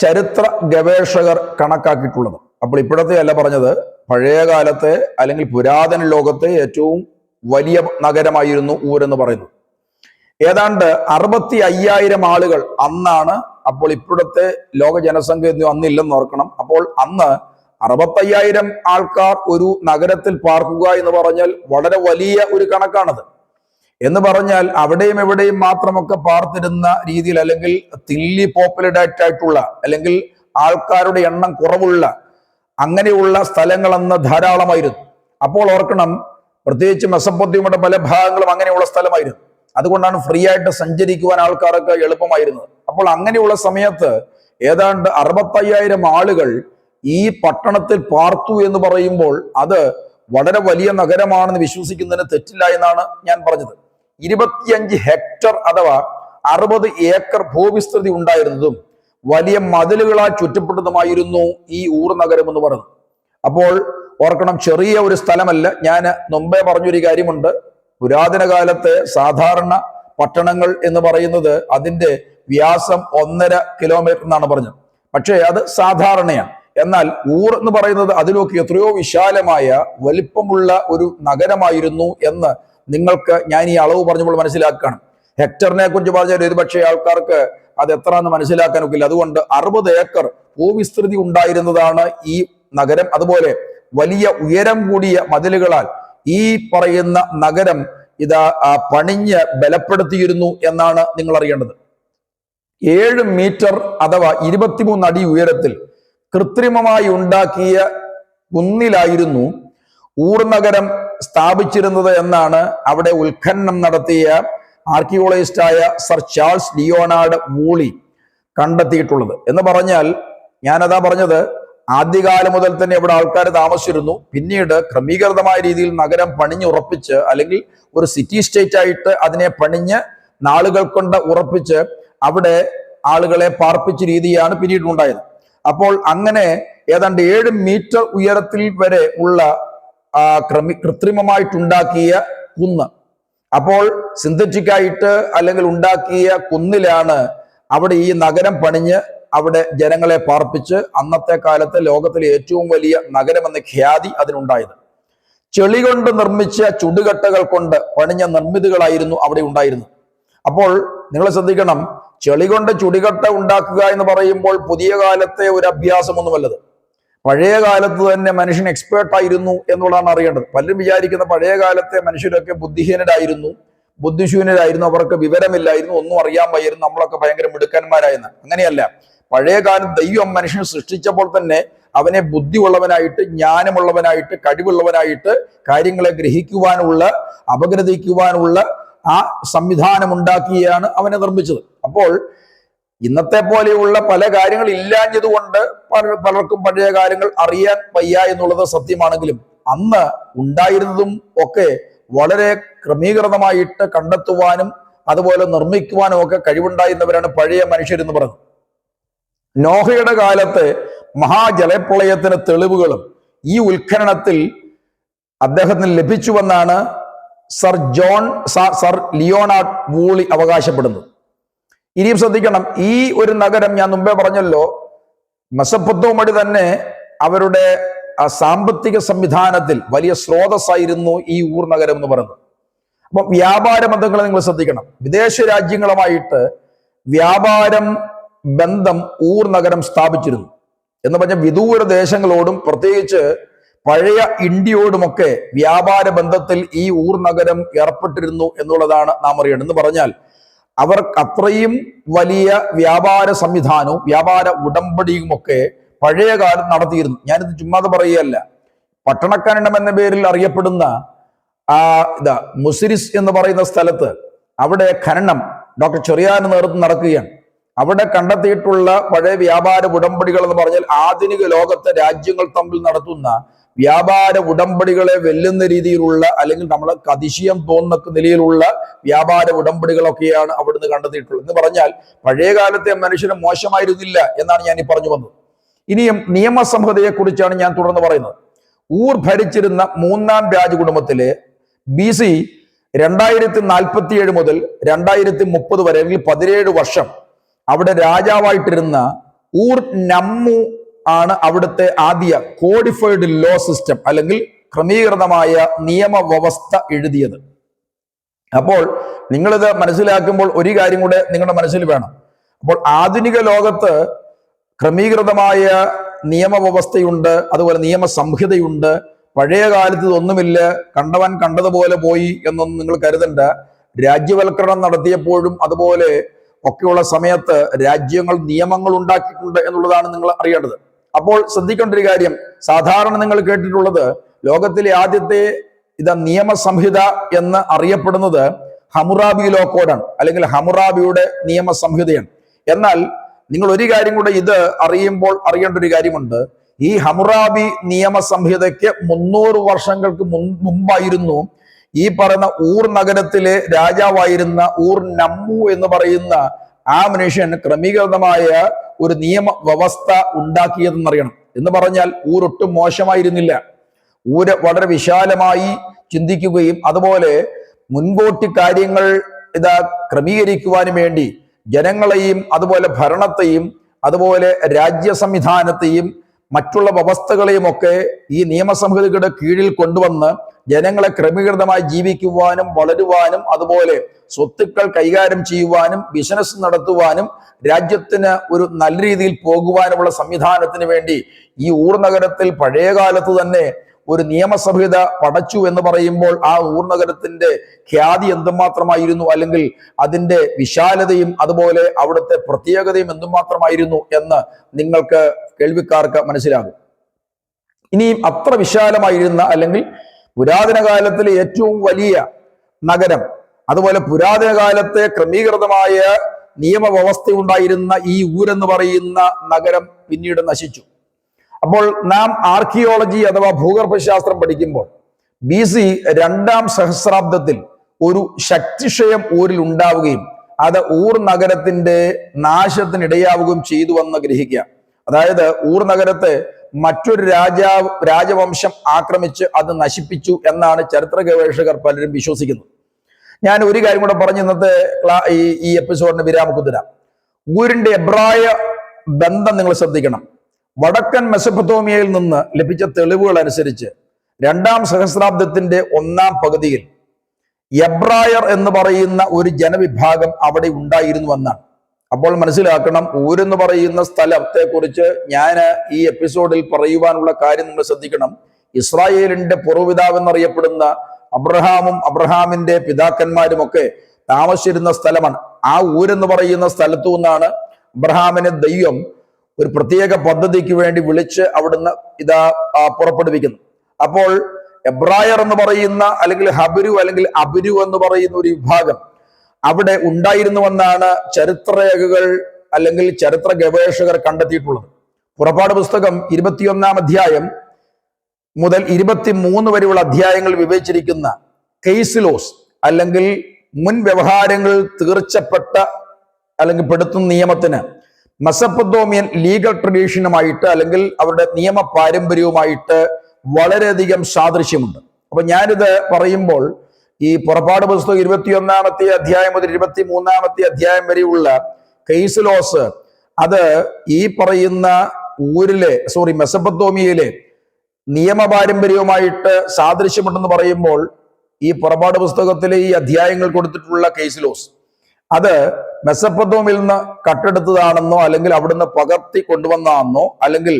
ചരിത്ര ഗവേഷകർ കണക്കാക്കിയിട്ടുള്ളത്. അപ്പോൾ ഇപ്പോഴത്തെ അല്ല പറഞ്ഞത് പഴയ കാലത്തെ അല്ലെങ്കിൽ പുരാതന ലോകത്തെ ഏറ്റവും വലിയ നഗരമായിരുന്നു ഊരെന്ന് പറയുന്നത്. ഏതാണ്ട് അറുപത്തി അയ്യായിരം ആളുകൾ അന്നാണ് അപ്പോൾ ഇപ്പോഴത്തെ ലോക ജനസംഖ്യ ഒന്നും അന്നില്ലെന്ന് ഓർക്കണം. അപ്പോൾ അന്ന് അറുപത്തയ്യായിരം ആൾക്കാർ ഒരു നഗരത്തിൽ പാർക്കുക എന്ന് പറഞ്ഞാൽ വളരെ വലിയ ഒരു കണക്കാണത്. എന്ന് പറഞ്ഞാൽ അവിടെയും എവിടെയും മാത്രമൊക്കെ പാർത്തിരുന്ന രീതിയിൽ അല്ലെങ്കിൽ തില്ലി പോപ്പുലേറ്റഡ് ആയിട്ടുള്ള അല്ലെങ്കിൽ ആൾക്കാരുടെ എണ്ണം കുറവുള്ള അങ്ങനെയുള്ള സ്ഥലങ്ങൾ അന്ന് ധാരാളമായിരുന്നു. അപ്പോൾ ഓർക്കണം പ്രത്യേകിച്ച് മെസ്സപ്പൊത്തിയുടെ പല ഭാഗങ്ങളും അങ്ങനെയുള്ള സ്ഥലമായിരുന്നു. അതുകൊണ്ടാണ് ഫ്രീ ആയിട്ട് സഞ്ചരിക്കുവാൻ ആൾക്കാരൊക്കെ എളുപ്പമായിരുന്നത്. അപ്പോൾ അങ്ങനെയുള്ള സമയത്ത് ഏതാണ്ട് അറുപത്തയ്യായിരം ആളുകൾ ഈ പട്ടണത്തിൽ പാർത്തു എന്ന് പറയുമ്പോൾ അത് വളരെ വലിയ നഗരമാണെന്ന് വിശ്വസിക്കുന്നതിന് തെറ്റില്ല എന്നാണ് ഞാൻ പറഞ്ഞത്. ഇരുപത്തിയഞ്ച് ഹെക്ടർ അഥവാ അറുപത് ഏക്കർ ഭൂവിസ്തൃതി ഉണ്ടായിരുന്നതും വലിയ മതിലുകളാൽ ചുറ്റപ്പെട്ടതുമായിരുന്നു ഈ ഊർ നഗരം എന്ന് പറഞ്ഞു അപ്പോൾ ഓർക്കണം ചെറിയ ഒരു സ്ഥലമല്ല. ഞാൻ മുമ്പേ പറഞ്ഞൊരു കാര്യമുണ്ട്. പുരാതന കാലത്തെ സാധാരണ പട്ടണങ്ങൾ എന്ന് പറയുന്നത് അതിന്റെ വ്യാസം ഒന്നര കിലോമീറ്റർ എന്നാണ് പറഞ്ഞത്. പക്ഷേ അത് സാധാരണയാണ്. എന്നാൽ ഊർ എന്ന് പറയുന്നത് അതിലൊക്കെ എത്രയോ വിശാലമായ വലിപ്പമുള്ള ഒരു നഗരമായിരുന്നു എന്ന് നിങ്ങൾക്ക് ഞാൻ ഈ അളവ് പറഞ്ഞപ്പോൾ മനസ്സിലാക്കണം ഹെക്ടറിനെ കുറിച്ച് പറഞ്ഞാൽ ഒരുപക്ഷെ ആൾക്കാർക്ക് അത് എത്ര എന്ന് മനസ്സിലാക്കാനൊക്കില്ല. അതുകൊണ്ട് അറുപത് ഏക്കർ ഭൂവിസ്തൃതി ഉണ്ടായിരുന്നതാണ് ഈ നഗരം. അതുപോലെ വലിയ ഉയരം കൂടിയ മതിലുകളാൽ ഈ പറയുന്ന നഗരം ഇതാ പണിഞ്ഞ് ബലപ്പെടുത്തിയിരുന്നു എന്നാണ് നിങ്ങൾ അറിയേണ്ടത് ഏഴ് മീറ്റർ അഥവാ ഇരുപത്തിമൂന്ന് അടി ഉയരത്തിൽ കൃത്രിമമായി ഉണ്ടാക്കിയ കുന്നിലായിരുന്നു ഊർ നഗരം സ്ഥാപിച്ചിരുന്നത് എന്നാണ് അവിടെ ഉത്ഖനനം നടത്തിയ ആർക്കിയോളജിസ്റ്റായ സർ ചാൾസ് ലിയോണാർഡ് വൂളി കണ്ടെത്തിയിട്ടുള്ളത്. എന്ന് പറഞ്ഞാൽ ഞാനതാ പറഞ്ഞത് ആദ്യകാലം മുതൽ തന്നെ ഇവിടെ ആൾക്കാർ താമസിച്ചിരുന്നു. പിന്നീട് ക്രമീകൃതമായ രീതിയിൽ നഗരം പണിഞ്ഞുറപ്പിച്ച് അല്ലെങ്കിൽ ഒരു സിറ്റി സ്റ്റേറ്റ് ആയിട്ട് അതിനെ പണിഞ്ഞ് നാളുകൾ കൊണ്ട് ഉറപ്പിച്ച് അവിടെ ആളുകളെ പാർപ്പിച്ച രീതിയാണ് പിന്നീട് ഉണ്ടായത്. അപ്പോൾ അങ്ങനെ ഏതാണ്ട് ഏഴ് മീറ്റർ ഉയരത്തിൽ വരെ ഉള്ള ക്രമി കൃത്രിമമായിട്ടുണ്ടാക്കിയ കുന്ന്. അപ്പോൾ സിന്തറ്റിക് ആയിട്ട് അല്ലെങ്കിൽ ഉണ്ടാക്കിയ കുന്നിലാണ് അവിടെ ഈ നഗരം പണിഞ്ഞ് അവിടെ ജനങ്ങളെ പാർപ്പിച്ച് അന്നത്തെ കാലത്ത് ലോകത്തിലെ ഏറ്റവും വലിയ നഗരമെന്ന ഖ്യാതി അതിനുണ്ടായത്. ചെളി കൊണ്ട് നിർമ്മിച്ച ചുടുകട്ടകൾ കൊണ്ട് പണിഞ്ഞ നിർമ്മിതികളായിരുന്നു അവിടെ ഉണ്ടായിരുന്നത്. അപ്പോൾ നിങ്ങൾ ശ്രദ്ധിക്കണം ചെളി കൊണ്ട് ചുടികട്ട ഉണ്ടാക്കുക എന്ന് പറയുമ്പോൾ പുതിയ കാലത്തെ ഒരു അഭ്യാസമൊന്നുമല്ലത്. പഴയ കാലത്ത് തന്നെ മനുഷ്യൻ എക്സ്പേർട്ട് ആയിരുന്നു എന്നുള്ളതാണ് അറിയേണ്ടത്. പലരും വിചാരിക്കുന്ന പഴയ കാലത്തെ മനുഷ്യരൊക്കെ ബുദ്ധിഹീനരായിരുന്നു. ബുദ്ധിശൂന്യരായിരുന്നു അവർക്ക് വിവരമില്ലായിരുന്നു ഒന്നും അറിയാൻ വയ്യായിരുന്നു നമ്മളൊക്കെ ഭയങ്കര മിടുക്കന്മാരായിരുന്നു. അങ്ങനെയല്ല. പഴയ കാലം ദൈവം മനുഷ്യനെ സൃഷ്ടിച്ചപ്പോൾ തന്നെ അവനെ ബുദ്ധിയുള്ളവനായിട്ട് ജ്ഞാനമുള്ളവനായിട്ട് കഴിവുള്ളവനായിട്ട് കാര്യങ്ങളെ ഗ്രഹിക്കുവാനുള്ള അപഗ്രഥിക്കുവാനുള്ള ആ സംവിധാനം ഉണ്ടാക്കിയാണ് അവനെ നിർമ്മിച്ചത്. അപ്പോൾ ഇന്നത്തെ പോലെയുള്ള പല കാര്യങ്ങൾ ഇല്ലാഞ്ഞതുകൊണ്ട് പല പലർക്കും പഴയ കാര്യങ്ങൾ അറിയാൻ വയ്യ എന്നുള്ളത് സത്യമാണെങ്കിലും അന്ന് ഉണ്ടായിരുന്നതും ഒക്കെ വളരെ ക്രമീകൃതമായിട്ട് കണ്ടെത്തുവാനും അതുപോലെ നിർമ്മിക്കുവാനും ഒക്കെ കഴിവുണ്ടായിരുന്നവരാണ് പഴയ മനുഷ്യരെന്ന് പറഞ്ഞു നോഹയുടെ കാലത്ത് മഹാജലപ്രളയത്തിന് തെളിവുകളും ഈ ഉത്ഖനനത്തിൽ അദ്ദേഹത്തിന് ലഭിച്ചുവെന്നാണ് sir John sir Leonard Woolley അവകാശപ്പെടുന്നത്. ഇനിയും ശ്രദ്ധിക്കണം. ഈ ഒരു നഗരം ഞാൻ മുമ്പേ പറഞ്ഞല്ലോ. മെസപ്പൊത്തോമടി തന്നെ അവരുടെ സാമ്പത്തിക സംവിധാനത്തിൽ വലിയ സ്രോതസ്സായിരുന്നു ഈ ഊർ നഗരം എന്ന് പറയുന്നത്. അപ്പൊ വ്യാപാര ബന്ധങ്ങൾ നിങ്ങൾ ശ്രദ്ധിക്കണം. വിദേശ രാജ്യങ്ങളുമായിട്ട് വ്യാപാരം ബന്ധം ഊർ നഗരം സ്ഥാപിച്ചിരുന്നു. എന്ന് പറഞ്ഞ വിദൂര ദേശങ്ങളോടും പ്രത്യേകിച്ച് പഴയ ഇന്ത്യയോടുമൊക്കെ വ്യാപാര ബന്ധത്തിൽ ഈ ഊർ നഗരം ഏർപ്പെട്ടിരുന്നു എന്നുള്ളതാണ് നാം അറിയേണ്ടത്. എന്ന് പറഞ്ഞാൽ അവർ അത്രയും വലിയ വ്യാപാര സംവിധാനവും വ്യാപാര ഉടമ്പടിയും ഒക്കെ പഴയ കാലം നടത്തിയിരുന്നു. ഞാനിത് ചുമ്മാതെ പറയുകയല്ല. പട്ടണക്കരണം എന്ന പേരിൽ അറിയപ്പെടുന്ന ആ ഇതാ മുസിരിസ് എന്ന് പറയുന്ന സ്ഥലത്ത് അവിടെ ഖനനം ഡോക്ടർ ചെറിയാന നേതൃത്വം നടക്കുകയാണ്. അവിടെ കണ്ടെത്തിയിട്ടുള്ള പഴയ വ്യാപാര ഉടമ്പടികൾ എന്ന് പറഞ്ഞാൽ ആധുനിക ലോകത്തെ രാജ്യങ്ങൾ തമ്മിൽ നടത്തുന്ന വ്യാപാര ഉടമ്പടികളെ വെല്ലുന്ന രീതിയിലുള്ള അല്ലെങ്കിൽ നമ്മളെ അതിശയം തോന്നുന്ന നിലയിലുള്ള വ്യാപാര ഉടമ്പടികളൊക്കെയാണ് അവിടുന്ന് കണ്ടെത്തിയിട്ടുള്ളത്. എന്ന് പറഞ്ഞാൽ പഴയ കാലത്തെ മനുഷ്യന് മോശമായിരുന്നില്ല എന്നാണ് ഞാൻ ഈ പറഞ്ഞു വന്നത്. ഇനിയും നിയമസംഹതയെക്കുറിച്ചാണ് ഞാൻ തുടർന്ന് പറയുന്നത്. ഊർ ഭരിച്ചിരുന്ന മൂന്നാം രാജകുടുംബത്തിലെ ബി സി രണ്ടായിരത്തി നാൽപ്പത്തി ഏഴ് മുതൽ രണ്ടായിരത്തി മുപ്പത് വരെ അല്ലെങ്കിൽ പതിനേഴ് വർഷം അവിടെ രാജാവായിട്ടിരുന്ന ഊർ നമ്മു ആണ് അവിടുത്തെ ആദ്യ കോഡിഫൈഡ് ലോ സിസ്റ്റം അല്ലെങ്കിൽ ക്രമീകൃതമായ നിയമവ്യവസ്ഥ എഴുതിയത്. അപ്പോൾ നിങ്ങളിത് മനസ്സിലാക്കുമ്പോൾ ഒരു കാര്യം കൂടെ നിങ്ങളുടെ മനസ്സിൽ വേണം. അപ്പോൾ ആധുനിക ലോകത്ത് ക്രമീകൃതമായ നിയമവ്യവസ്ഥയുണ്ട് അതുപോലെ നിയമസംഹിതയുണ്ട്. പഴയ കാലത്ത് ഇതൊന്നുമില്ല. കണ്ടവൻ കണ്ടതുപോലെ പോയി എന്നൊന്നും നിങ്ങൾ കരുതണ്ട. രാജ്യവൽക്കരണം നടത്തിയപ്പോഴും അതുപോലെ ഒക്കെയുള്ള സമയത്ത് രാജ്യങ്ങൾ നിയമങ്ങൾ ഉണ്ടാക്കിയിട്ടുണ്ട് എന്നുള്ളതാണ് നിങ്ങൾ അറിയേണ്ടത്. അപ്പോൾ ശ്രദ്ധിക്കേണ്ട ഒരു കാര്യം. സാധാരണ നിങ്ങൾ കേട്ടിട്ടുള്ളത് ലോകത്തിലെ ആദ്യത്തെ ഇത് നിയമസംഹിത എന്ന് അറിയപ്പെടുന്നത് ഹമുറാബി ലോ കോഡാണ് അല്ലെങ്കിൽ ഹമുറാബിയുടെ നിയമസംഹിതയാണ്. എന്നാൽ നിങ്ങൾ ഒരു കാര്യം കൂടെ ഇത് അറിയുമ്പോൾ അറിയേണ്ട ഒരു കാര്യമുണ്ട്. ഈ ഹമുറാബി നിയമസംഹിതയ്ക്ക് മുന്നൂറ് വർഷങ്ങൾക്ക് മുമ്പായിരുന്നു ഈ പറയുന്ന ഊർ നഗരത്തിലെ രാജാവായിരുന്ന ഊർ നമ്മു എന്ന് പറയുന്ന ആ മനുഷ്യൻ ക്രമീകൃതമായ ഒരു നിയമ വ്യവസ്ഥ ഉണ്ടാക്കിയതെന്നറിയണം. എന്ന് പറഞ്ഞാൽ ഊരൊട്ടും മോശമായിരുന്നില്ല. ഊര് വളരെ വിശാലമായി ചിന്തിക്കുകയും അതുപോലെ മുൻകൂട്ടി കാര്യങ്ങൾ ഇതാ ക്രമീകരിക്കുവാനും വേണ്ടി ജനങ്ങളെയും അതുപോലെ ഭരണത്തെയും അതുപോലെ രാജ്യ സംവിധാനത്തെയും മറ്റുള്ള വ്യവസ്ഥകളെയും ഒക്കെ ഈ നിയമസംഹിതയുടെ കീഴിൽ കൊണ്ടുവന്ന് ജനങ്ങളെ ക്രമീകൃതമായി ജീവിക്കുവാനും വളരുവാനും അതുപോലെ സ്വത്തുക്കൾ കൈകാര്യം ചെയ്യുവാനും ബിസിനസ് നടത്തുവാനും രാജ്യത്തിന് ഒരു നല്ല രീതിയിൽ പോകുവാനുമുള്ള സംവിധാനത്തിന് വേണ്ടി ഈ ഊർ നഗരത്തിൽ പഴയ കാലത്ത് തന്നെ ഒരു നിയമസഭ്യത പടച്ചു എന്ന് പറയുമ്പോൾ ആ ഊർ നഗരത്തിന്റെ ഖ്യാതി എന്തുമാത്രമായിരുന്നു? അല്ലെങ്കിൽ അതിന്റെ വിശാലതയും അതുപോലെ അവിടുത്തെ പ്രത്യേകതയും എന്തുമാത്രമായിരുന്നു എന്ന് നിങ്ങൾക്ക് കേൾവിക്കാർക്ക് മനസ്സിലാകും. ഇനിയും അത്ര വിശാലമായിരുന്ന അല്ലെങ്കിൽ പുരാതന കാലത്തിലെ ഏറ്റവും വലിയ നഗരം അതുപോലെ പുരാതന കാലത്തെ ക്രമീകൃതമായ നിയമവ്യവസ്ഥ ഉണ്ടായിരുന്ന ഈ ഊരെന്ന് പറയുന്ന നഗരം പിന്നീട് നശിച്ചു. അപ്പോൾ നാം ആർക്കിയോളജി അഥവാ ഭൂഗർഭശാസ്ത്രം പഠിക്കുമ്പോൾ ബി സി രണ്ടാം സഹസ്രാബ്ദത്തിൽ ഒരു ശക്തിക്ഷയം ഊരിൽ ഉണ്ടാവുകയും അത് ഊർ നഗരത്തിന്റെ നാശത്തിനിടയാവുകയും ചെയ്തു എന്ന് ഗ്രഹിക്കുക. അതായത് ഊർ നഗരത്തെ മറ്റൊരു രാജാവ് രാജവംശം ആക്രമിച്ച് അത് നശിപ്പിച്ചു എന്നാണ് ചരിത്ര ഗവേഷകർ പലരും വിശ്വസിക്കുന്നത്. ഞാൻ ഒരു കാര്യം കൂടെ പറഞ്ഞ് ഇന്നത്തെ ഈ എപ്പിസോഡിന് വിരാമ കുതിരാം ഊരിന്റെ എബ്രായ ബന്ധം നിങ്ങൾ ശ്രദ്ധിക്കണം. വടക്കൻ മെസപ്പത്തോമിയയിൽ നിന്ന് ലഭിച്ച തെളിവുകൾ അനുസരിച്ച് രണ്ടാം സഹസ്രാബ്ദത്തിന്റെ ഒന്നാം പകുതിയിൽ എബ്രായർ എന്ന് പറയുന്ന ഒരു ജനവിഭാഗം അവിടെ ഉണ്ടായിരുന്നു എന്നാണ് അപ്പോൾ മനസ്സിലാക്കണം ഊരെന്ന് പറയുന്ന സ്ഥലത്തെക്കുറിച്ച് ഞാൻ ഈ എപ്പിസോഡിൽ പറയുവാനുള്ള കാര്യം നമ്മൾ ശ്രദ്ധിക്കണം. ഇസ്രായേലിന്റെ പൂർവപിതാവ് എന്നറിയപ്പെടുന്ന അബ്രഹാമും അബ്രഹാമിന്റെ പിതാക്കന്മാരും ഒക്കെ താമസിച്ചിരുന്ന സ്ഥലമാണ്. ആ ഊരെന്ന് പറയുന്ന സ്ഥലത്തു നിന്നാണ് അബ്രഹാമിന് ദൈവം ഒരു പ്രത്യേക പദ്ധതിക്ക് വേണ്ടി വിളിച്ച് അവിടുന്ന് ഇതാ പുറപ്പെടുവിക്കുന്നു. അപ്പോൾ എബ്രായർ എന്ന് പറയുന്ന അല്ലെങ്കിൽ ഹബരു അല്ലെങ്കിൽ അബിരു എന്ന് പറയുന്ന ഒരു വിഭാഗം അവിടെ ഉണ്ടായിരുന്നുവെന്നാണ് ചരിത്രരേഖകൾ അല്ലെങ്കിൽ ചരിത്ര ഗവേഷകർ കണ്ടെത്തിയിട്ടുള്ളത്. പുറപ്പാട് പുസ്തകം ഇരുപത്തിയൊന്നാം അധ്യായം മുതൽ ഇരുപത്തിമൂന്ന് വരെയുള്ള അധ്യായങ്ങൾ വിവേചിച്ചിരിക്കുന്ന കെയ്സിലോസ് അല്ലെങ്കിൽ മുൻ വ്യവഹാരങ്ങൾ തീർച്ചപ്പെട്ട അല്ലെങ്കിൽ പെടുത്തുന്ന നിയമത്തിന് മെസപ്പദോമിയൻ ലീഗൽ ട്രഡീഷനുമായിട്ട് അല്ലെങ്കിൽ അവരുടെ നിയമ പാരമ്പര്യവുമായിട്ട് വളരെയധികം സാദൃശ്യമുണ്ട്. അപ്പൊ ഞാനിത് പറയുമ്പോൾ ഈ പുറപ്പാട് പുസ്തകം ഇരുപത്തിയൊന്നാമത്തെ അധ്യായം മുതൽ ഇരുപത്തി മൂന്നാമത്തെ അധ്യായം വരെയുള്ള കെയ്സിലോസ് അത് ഈ പറയുന്ന ഊരിലെ സോറി മെസപ്പത്തോമിയയിലെ നിയമപാരമ്പര്യവുമായിട്ട് സാദൃശ്യമുണ്ടെന്ന് പറയുമ്പോൾ ഈ പുറപ്പാട് പുസ്തകത്തിലെ ഈ അധ്യായങ്ങൾ കൊടുത്തിട്ടുള്ള കേസിലോസ് അത് മെസ്സപ്പത്തോമിൽ നിന്ന് കട്ടെടുത്തതാണെന്നോ അല്ലെങ്കിൽ അവിടുന്ന് പകർത്തി കൊണ്ടുവന്നതാണെന്നോ അല്ലെങ്കിൽ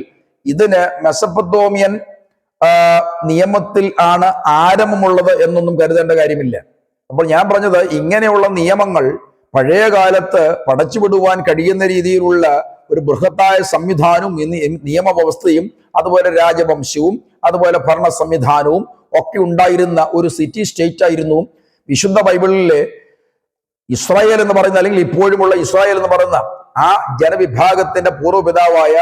ഇതിന് മെസ്സപ്പത്തോമിയൻ നിയമത്തിൽ ആണ് ആരംഭമുള്ളത് എന്നൊന്നും കരുതേണ്ട കാര്യമില്ല. അപ്പോൾ ഞാൻ പറഞ്ഞത് ഇങ്ങനെയുള്ള നിയമങ്ങൾ പഴയ കാലത്ത് പടച്ചുവിടുവാൻ കഴിയുന്ന രീതിയിലുള്ള ഒരു ബൃഹത്തായ സംവിധാനവും നിയമ നിയമവ്യവസ്ഥയും അതുപോലെ രാജവംശവും അതുപോലെ ഭരണ സംവിധാനവും ഒക്കെ ഉണ്ടായിരുന്ന ഒരു സിറ്റി സ്റ്റേറ്റ് ആയിരുന്നു. വിശുദ്ധ ബൈബിളിലെ ഇസ്രായേൽ എന്ന് പറയുന്ന അല്ലെങ്കിൽ ഇപ്പോഴുമുള്ള ഇസ്രായേൽ എന്ന് പറയുന്ന ആ ജനവിഭാഗത്തിന്റെ പൂർവപിതാവായ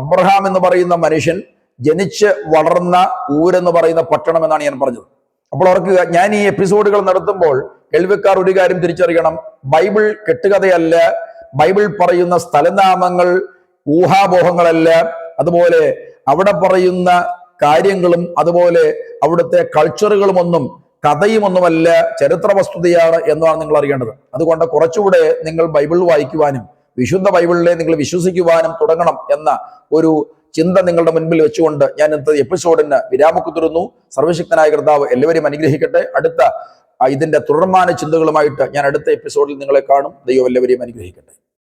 അബ്രഹാം എന്ന് പറയുന്ന മനുഷ്യൻ ജനിച്ച് വളർന്ന ഊരെന്ന് പറയുന്ന പട്ടണം എന്നാണ് ഞാൻ പറഞ്ഞത്. അപ്പോൾ ഓർക്കുക ഞാൻ ഈ എപ്പിസോഡുകൾ നടത്തുമ്പോൾ കേൾവിക്കാർ ഒരു കാര്യം തിരിച്ചറിയണം. ബൈബിൾ കെട്ടുകഥയല്ല ബൈബിൾ പറയുന്ന സ്ഥലനാമങ്ങൾ ഊഹാപോഹങ്ങളല്ല അതുപോലെ അവിടെ പറയുന്ന കാര്യങ്ങളും അതുപോലെ അവിടുത്തെ കൾച്ചറുകളും ഒന്നും കഥയുമൊന്നുമല്ല ചരിത്ര വസ്തുതയാണ് എന്നാണ് നിങ്ങൾ അറിയേണ്ടത്. അതുകൊണ്ട് കുറച്ചുകൂടെ നിങ്ങൾ ബൈബിൾ വായിക്കുവാനും വിശുദ്ധ ബൈബിളിലെ നിങ്ങൾ വിശ്വസിക്കുവാനും തുടങ്ങണം എന്ന ഒരു ചിന്ത നിങ്ങളുടെ മുൻപിൽ വെച്ചുകൊണ്ട് ഞാൻ ഇന്നത്തെ എപ്പിസോഡിന് വിരാമക്കുതിരുന്നു സർവശക്തനായ കർത്താവ് എല്ലാവരെയും അനുഗ്രഹിക്കട്ടെ. അടുത്ത ഇതിന്റെ തുടർമാന ചിന്തകളുമായിട്ട് ഞാൻ അടുത്ത എപ്പിസോഡിൽ നിങ്ങളെ കാണും. ദൈവം എല്ലാവരെയും അനുഗ്രഹിക്കട്ടെ.